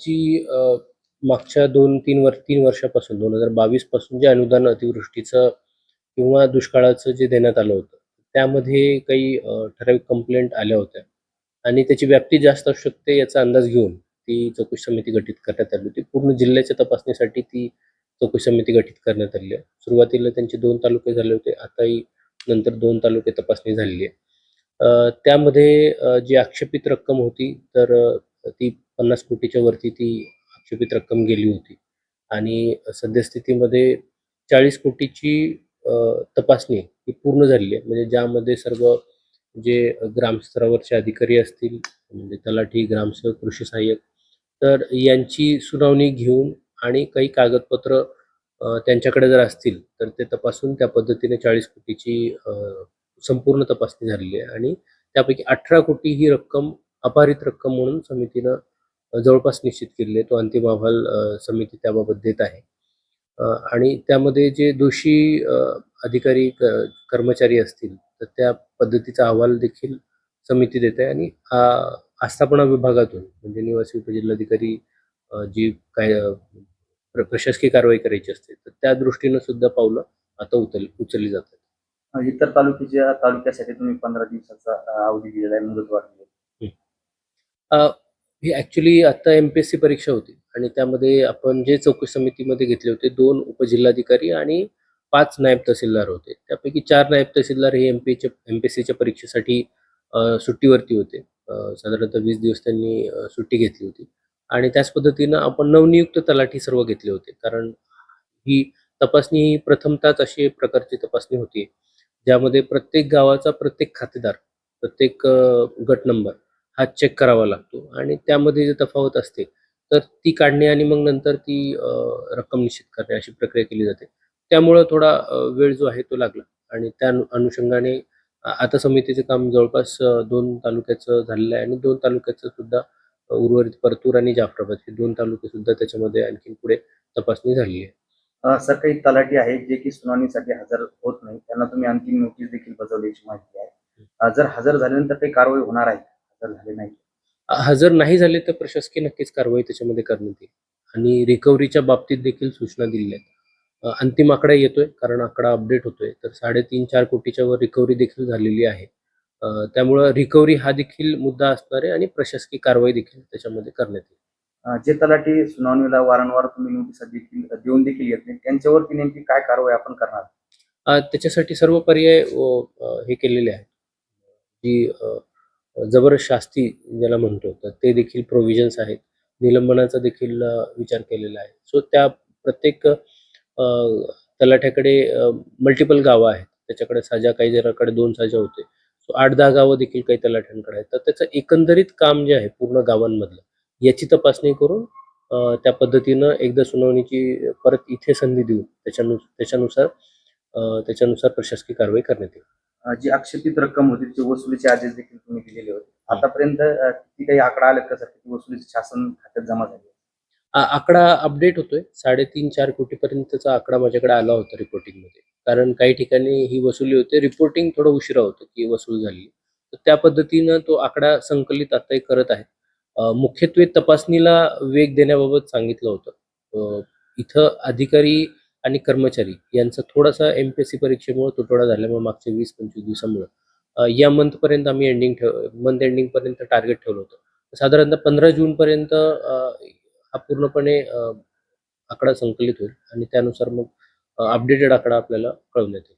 जी मागच्या दोन तीन वर तीन वर्षापासून दोन हजार बावीसपासून जे अनुदान अतिवृष्टीचं किंवा दुष्काळाचं जे देण्यात आलं होतं त्यामध्ये काही ठराविक कंप्लेंट आल्या होत्या. आणि त्याची व्याप्ती जास्त असू शकते याचा अंदाज घेऊन ती चौकशी समिती गठीत करण्यात आली होती. पूर्ण जिल्ह्याच्या तपासणीसाठी ती चौकशी समिती गठीत करण्यात आली आहे. सुरुवातीला त्यांचे दोन तालुके झाले होते आताही नंतर दोन तालुके तपासणी झालेली आहे. त्यामध्ये जी आक्षेपित रक्कम होती तर ती पन्नास कोटीच्या वरती ती आक्षेपित रक्कम गेली होती. आणि सद्यस्थितीमध्ये चाळीस कोटीची तपासणी ही पूर्ण झालेली आहे. म्हणजे ज्यामध्ये सर्व जे ग्रामस्तरावरचे अधिकारी असतील म्हणजे तलाठी ग्रामसेवक कृषी सहाय्यक तर यांची सुनावणी घेऊन आणि काही कागदपत्र त्यांच्याकडे जर असतील तर ते तपासून त्या पद्धतीने चाळीस कोटीची संपूर्ण तपासणी झालेली आहे. आणि त्यापैकी अठरा कोटी ही रक्कम अपारित रक्कम म्हणून समितीनं जवळपास निश्चित केलेली आहे तो अंतिम अहवाल समिती त्याबाबत देत आहे. आणि त्यामध्ये जे दोषी अधिकारी क- कर्मचारी असतील तर त्या पद्धतीचा अहवाल देखील समिती देते आणि आ, आस्थापना विभागातून म्हणजे निवासी उपजिल्हाधिकारी जी काय प्रशासकीय कारवाई करायची असते तर त्या दृष्टीनं सुद्धा पावलं आता उचल उचलली जातात अं, इतर तालुक्याच्या तालुक्यासाठी तुम्ही पंधरा दिवसाचा अवधी दिलेला आहे मुदत वाढली अ, ही ॲक्च्युली आत्ता एम पी एस सी परीक्षा होती. आणि त्यामध्ये आपण जे चौकशी समितीमध्ये घेतले होते दोन उपजिल्हाधिकारी आणि पाच नायब तहसीलदार होते. त्यापैकी चार नायब तहसीलदार हे एम पीच्या एम पी एस सीच्या परीक्षेसाठी सुट्टीवरती होते. साधारणतः वीस दिवस त्यांनी सुट्टी घेतली होती. आणि त्याच पद्धतीनं आपण नवनियुक्त तलाठी सर्व घेतले होते. कारण ही तपासणी ही प्रथमतःच अशी प्रकारची तपासणी होती ज्यामध्ये प्रत्येक गावाचा प्रत्येक खातेदार प्रत्येक गट नंबर हा चेक करावा लागतो. आणि त्यामध्ये जे तफावत असते तर ती काढणे आणि मग नंतर ती रक्कम निश्चित करणे अशी प्रक्रिया केली जाते. त्यामुळं थोडा वेळ जो आहे तो लागला. आणि त्या अनु- अनुषंगाने आता समितीचे काम जवळपास दोन तालुक्याचं झालेलं आहे. आणि दोन तालुक्याचं सुद्धा उर्वरित परतूर आणि जाफराबाद हे दोन तालुके सुद्धा त्याच्यामध्ये आणखी पुढे तपासणी झालेली आहे. सर काही तलाठी आहेत जे की सुनावणीसाठी हजर होत नाही त्यांना तुम्ही आणखी नोटीस देखील बजावल्याची माहिती आहे. जर हजर झाल्यानंतर काही कारवाई होणार आहे हजर झाले नाही हजर नाही झाले तर प्रशासकीय नक्कीच कारवाई त्याच्यामध्ये करण्यात येईल. आणि रिकव्हरीच्या बाबतीत देखील सूचना दिलेल्या आहेत. अंतिम आकडा येतोय कारण आकडा अपडेट होतोय. तर साडेतीन चार कोटीच्या वर रिकव्हरी देखील झालेली आहे. त्यामुळं रिकव्हरी हा देखील मुद्दा असणार आहे आणि प्रशासकीय कारवाई देखील त्याच्यामध्ये करण्यात येईल. जे तलाठी सुनावणीला वारंवार तुम्ही नोटीस देखील देऊन देखील येत नाही त्यांच्यावरती नेमकी काय कारवाई आपण करणार? त्याच्यासाठी सर्व पर्याय हे केलेले आहेत. जी अ, शास्ती ज्याला म्हणतो. तर ते देखील प्रोव्हिजन्स आहेत. निलंबनाचा देखील विचार केलेला आहे. सो त्या प्रत्येक तलाठ्याकडे मल्टिपल गावं आहेत. त्याच्याकडे साजा काही जणांकडे दोन साजा होते. सो आठ दहा गावं देखील काही तलाठ्यांकडे आहेत. तर त्याचं एकंदरीत काम जे आहे पूर्ण गावांमधलं याची तपासणी करून त्या पद्धतीनं एकदा सुनावणीची परत इथे संधी देऊन त्याच्यानु त्याच्यानुसार त्याच्यानुसार प्रशासकीय कारवाई करण्यात येईल. जी आक्षेपित रक्कम होती त्याचे वसुलीचे आदेश देखील तुम्ही दिलेले होते. आतापर्यंत किती काही आकडा आले का सर किती वसुलीचे शासन खात्यात जमा झाले आकडा अपडेट होतोय. साडेतीन चार कोटीपर्यंतचा आकडा माझ्याकडे आला होता रिपोर्टिंगमध्ये कारण काही ठिकाणी ही वसुली होते. रिपोर्टिंग थोडं उशिरा होतं की वसूल झाली. तर त्या पद्धतीनं तो आकडा संकलित आताही करत आहे. मुख्यत्वे तपासणीला वेग देण्याबाबत सांगितलं होतं. इथं अधिकारी आणि कर्मचारी यांचा थोडासा एम पी एस सी परीक्षेमुळे तुटवडा झाल्यामुळे मागच्या वीस पंचवीस दिवसामुळे या मंथपर्यंत आम्ही एंडिंग ठेव मंथ एंडिंगपर्यंत टार्गेट ठेवलं होतं. साधारणतः पंधरा जूनपर्यंत हा पूर्णपणे आकडा संकलित होईल आणि त्यानुसार मग अपडेटेड आकडा आपल्याला कळवण्यात येईल